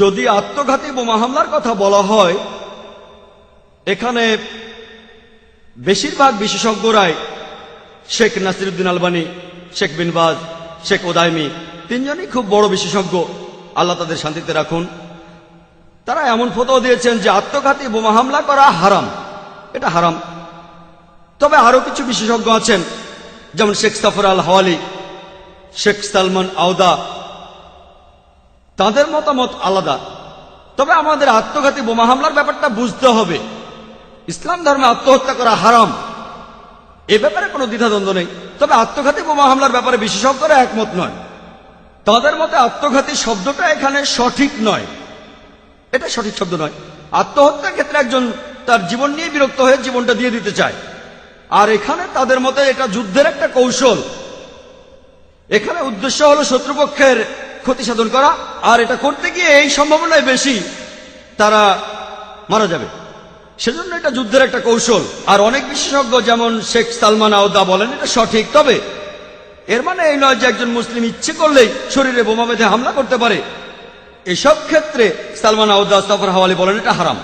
যদি আত্মঘাতী বোমা হামলার কথা বলা হয়, এখানে বেশিরভাগ বিশেষজ্ঞরাই শেখ নাসিরুদ্দিন আলবানী, শেখ বিনবাজ, শেখ ওদাইমি, তিনজনই খুব বড় বিশেষজ্ঞ। আল্লাহ তাদের শান্তিতে রাখুন। তারা এমন ফটো দিয়েছেন যে আত্মঘাতী বোমা হামলা করা হারাম। এটা হারাম। তবে আরও কিছু বিশেষজ্ঞ আছেন, যেমন শেখ সাফর আল হাওয়ালি, শেখ সালমান আওদা তাদের মতামত আলাদা। তবে আমাদের আত্মঘাতী বোমা হামলার ব্যাপারটা বুঝতে হবে। ইসলাম ধর্মে আত্মহত্যা করা হারাম। এ ব্যাপারে কোনো দ্বিধাদ্বন্দ্ব নেই। তবে আত্মঘাতী বোমা হামলার ব্যাপারে বিশেষজ্ঞরা একমত নয়। তাদের মতে আত্মঘাতী শব্দটা এখানে সঠিক নয়। এটা সঠিক শব্দ নয়। আত্মহত্যার ক্ষেত্রে একজন তার জীবন নিয়ে বিরক্ত হয়ে জীবনটা দিয়ে দিতে চায়। আর এখানে তাদের মতে এটা যুদ্ধের একটা কৌশল। এখানে উদ্দেশ্য হলো শত্রুপক্ষের ক্ষতি সাধন করা, আর এটা করতে গিয়ে এই সম্ভাবনায় বেশি, তারা মারা যাবে। সেজন্য এটা যুদ্ধের একটা কৌশল। আর অনেক বিশেষজ্ঞ যেমন শেখ সালমান আওদা বলেন, এটা সঠিক। তবে এর মানে এই নয় যে একজন মুসলিম ইচ্ছে করলেই শরীরে বোমা বেঁধে হামলা করতে পারে। এসব ক্ষেত্রে সালমান আউদ্দা সফর হাওয়ালি বলেন, এটা হারাম।